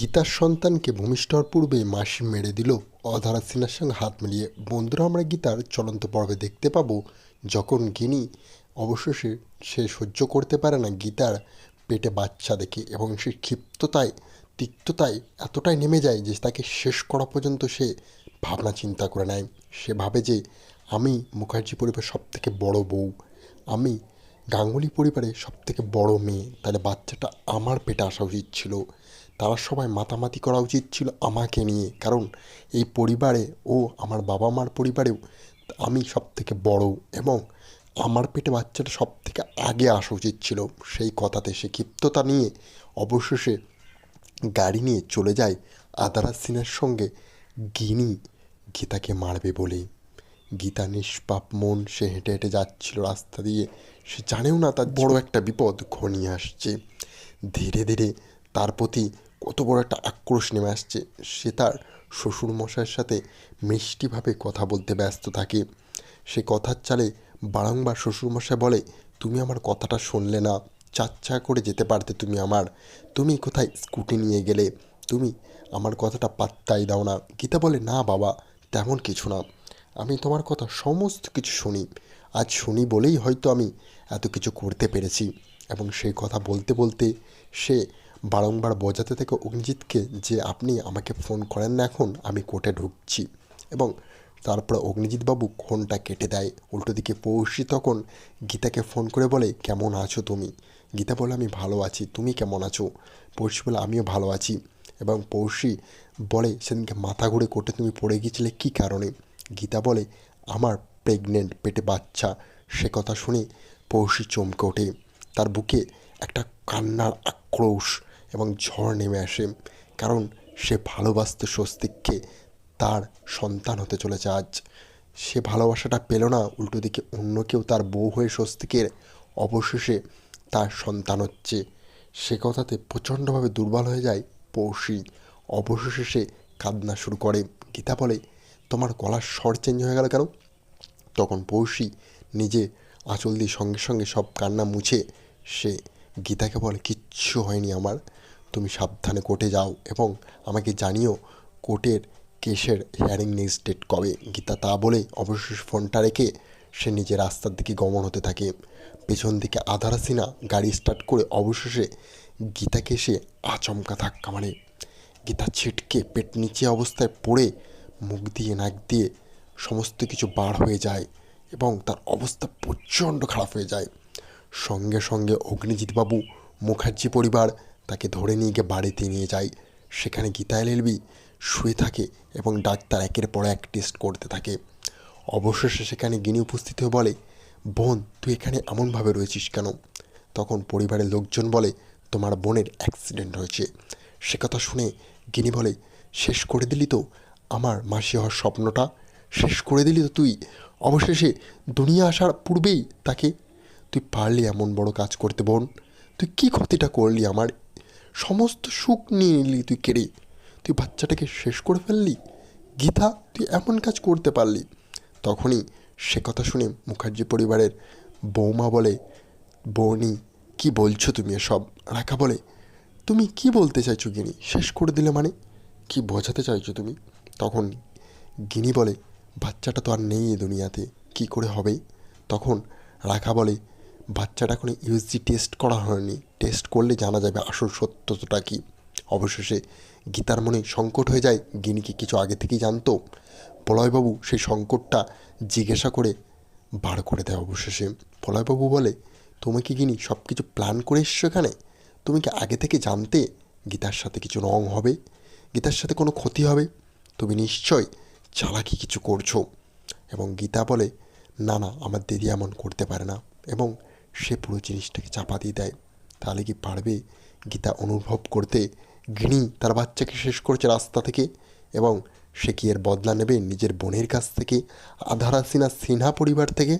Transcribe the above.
গীতার সন্তানকে ভূমিষ্ঠ হওয়ার পূর্বে মাসি মেরে দিল। অধারা সিনার সঙ্গে হাত মিলিয়ে, বন্ধুরা, আমরা গীতার চলন্ত পর্বে দেখতে পাবো যখন গিনি অবশেষে সে সহ্য করতে পারে না গীতার পেটে বাচ্চা দেখে এবং সে ক্ষিপ্ততায়, তিক্ততায় এতটাই নেমে যায় যে তাকে শেষ করা পর্যন্ত সে ভাবনা চিন্তা করে নেয়। সে ভাবে যে, আমি মুখার্জি পরিবারের সব থেকে বড় বউ। আমি গাঙ্গুলি পরিবারে সব থেকে বড় মেয়ে। তাহলে বাচ্চাটা আমার পেটে আসা উচিত ছিল। তারা সবাই মাতামাতি করা উচিত ছিল আমাকে নিয়ে। কারণ এই পরিবারে ও আমার বাবা মার পরিবারেও আমি সব থেকে বড় এবং আমার পেটে বাচ্চাটা সব থেকে আগে আসা উচিত ছিল। সেই কথাতে সে ক্ষিপ্ততা নিয়ে অবশেষে গাড়ি নিয়ে চলে যায় আদারা সিনের সঙ্গে। গিনি গীতাকে মারবে বলে গীতা নিষ্পাপ মন, সে হেঁটে হেঁটে যাচ্ছিল রাস্তা দিয়ে। সে জানেও না তার বড় একটা বিপদ ঘনিয়ে আসছে। ধীরে ধীরে তার প্রতি কত বড় একটা আক্রোশ নেমে আসছে, সে তার শ্বশুরমশাইয়ের সাথে মিষ্টিভাবে কথা বলতে ব্যস্ত থাকে। সে কথার চালে বারংবার শ্বশুরমশাই বলে, তুমি আমার কথাটা শুনলে না, চাচ্চা করে যেতে পারতে তুমি আমার। তুমি কোথায় স্কুটি নিয়ে গেলে? তুমি আমার কথাটা পাত্তাই দাও না। গীতা বলে, না বাবা, তেমন কিছু না। আমি তোমার কথা সমস্ত কিছু শুনি। আজ শুনি বলেই হয়তো আমি এত কিছু করতে পেরেছি। এবং সেই কথা বলতে বলতে সে বারংবার বোঝাতে থাকে অগ্নিজিৎকে যে আপনি আমাকে ফোন করেন না এখন, আমি কোর্টে ঢুকছি। এবং তারপরে অগ্নিজিৎবাবু ফোনটা কেটে দেয়। উল্টো দিকে পৌষি তখন গীতাকে ফোন করে বলে, কেমন আছো তুমি? গীতা বলে, আমি ভালো আছি। তুমি কেমন আছো? পৌষি বলে, আমিও ভালো আছি। এবং পৌষি বলে, সেদিনকে মাথা ঘুরে কোর্টে তুমি পড়ে গিয়েছিলে, কী কারণে? গীতা বলে, আমার প্রেগনেন্ট পেটে বাচ্চা। সে কথা শুনে পৌষি চমকে ওঠে। তার বুকে একটা কান্নার আক্রোশ এবং ঝড় নেমে আসে। কারণ সে ভালোবাসত স্বস্তিককে, তার সন্তান হতে চলেছে আজ। সে ভালোবাসাটা পেল না, উল্টো দিকে অন্য কেউ তার বউ হয়ে স্বস্তিকের অবশেষে তার সন্তান হচ্ছে। সে কথাতে প্রচণ্ডভাবে দুর্বল হয়ে যায় পৌষি অবশেষে সে কাঁদনা শুরু করে। গীতা বলে, তোমার গলার স্বর চেঞ্জ হয়ে গেল কেন? তখন পৌষি নিজে আঁচল দিয়ে সঙ্গে সঙ্গে সব কান্না মুছে। সে গীতাকে বলে, কিচ্ছু হয়নি আমার। তুমি সাবধানে কোর্টে যাও এবং আমাকে জানিও কোর্টের কেসের হিয়ারিং নেক্সট ডেট কবে। গীতা তা বলে অবশেষে ফোনটা রেখে সে নিজে রাস্তার দিকে গমন হতে থাকে। পেছন দিকে আধার সিনা গাড়ি স্টার্ট করে অবশেষে গীতাকে সে আচমকা ধাক্কা মারে। গীতা ছিটকে পেট নিচে অবস্থায় পড়ে, মুখ দিয়ে নাক দিয়ে সমস্ত কিছু বার হয়ে যায় এবং তার অবস্থা প্রচণ্ড খারাপ হয়ে যায়। সঙ্গে সঙ্গে অগ্নিজিৎবাবু, মুখার্জি পরিবার তাকে ধরে নিয়ে গিয়ে বাড়িতে নিয়ে যায়। সেখানে গীতা এলএলবি শুয়ে থাকে এবং ডাক্তার একের পর এক টেস্ট করতে থাকে। অবশেষে সেখানে গিনি উপস্থিত হয়ে বলে, বোন, তুই এখানে এমনভাবে রয়েছিস কেন? তখন পরিবারের লোকজন বলে, তোমার বোনের অ্যাক্সিডেন্ট হয়েছে। সে কথা শুনে গিনি বলে, শেষ করে দিলি তো আমার মাসি হওয়ার স্বপ্নটা? শেষ করে দিলি তো তুই? অবশেষে দুনিয়া আসার পূর্বেই তাকে? তুই পারলি এমন বড় কাজ করতে, বোন? তুই কী ক্ষতিটা করলি আমার সমস্ত সুখ নিয়ে নিলি তুই কেড়ে। তুই বাচ্চাটাকে শেষ করে ফেললি? গীতা, তুই এমন কাজ করতে পারলি। তখনই সে কথা শুনে মুখার্জি পরিবারের বৌমা বলে, বৌনি, কি বলছো তুমি এসব? রাখা বলে, তুমি কি বলতে চাইছো গিনি? শেষ করে দিলে মানে? কি বোঝাতে চাইছো তুমি? তখন গিনি বলে, বাচ্চাটা তো আর নেই এই দুনিয়াতে, কি করে হবে? তখন রাখা বলে বাচ্চাটা এখন ইউএসজি টেস্ট করা হয়নি। টেস্ট করলে জানা যাবে আসল সত্যতা কী। অবশেষে গীতার মনে সংকট হয়ে যায়। গিনিকে কিছু আগে থেকেই জানতো। প্রলয়বাবু সেই সংকটটা জিজ্ঞাসা করে বার করে দেয় অবশেষে। প্রলয়বাবু বলে, তুমি কি গিনি সব কিছু প্ল্যান করে এসছো এখানে? তুমি কি আগে থেকে জানতে গীতার সাথে কিছু রং হবে? গীতার সাথে কোনো ক্ষতি হবে? তুমি নিশ্চয় চালাকি কিছু করছ? এবং গীতা বলে, না না, আমার দিদি এমন করতে পারে না। এবং সে পুরো জিনিসটাকে চাপা দিয়ে দেয়। তাহলে কি পারবে? গীতা অনুভব করতে গিনি তার বাচ্চাকে শেষ করছে রাস্তা থেকে এবং সে কি এর বদলা নেবে নিজের বোনের কাছ থেকে? আধারা সিনহা সিনহা পরিবার থেকে?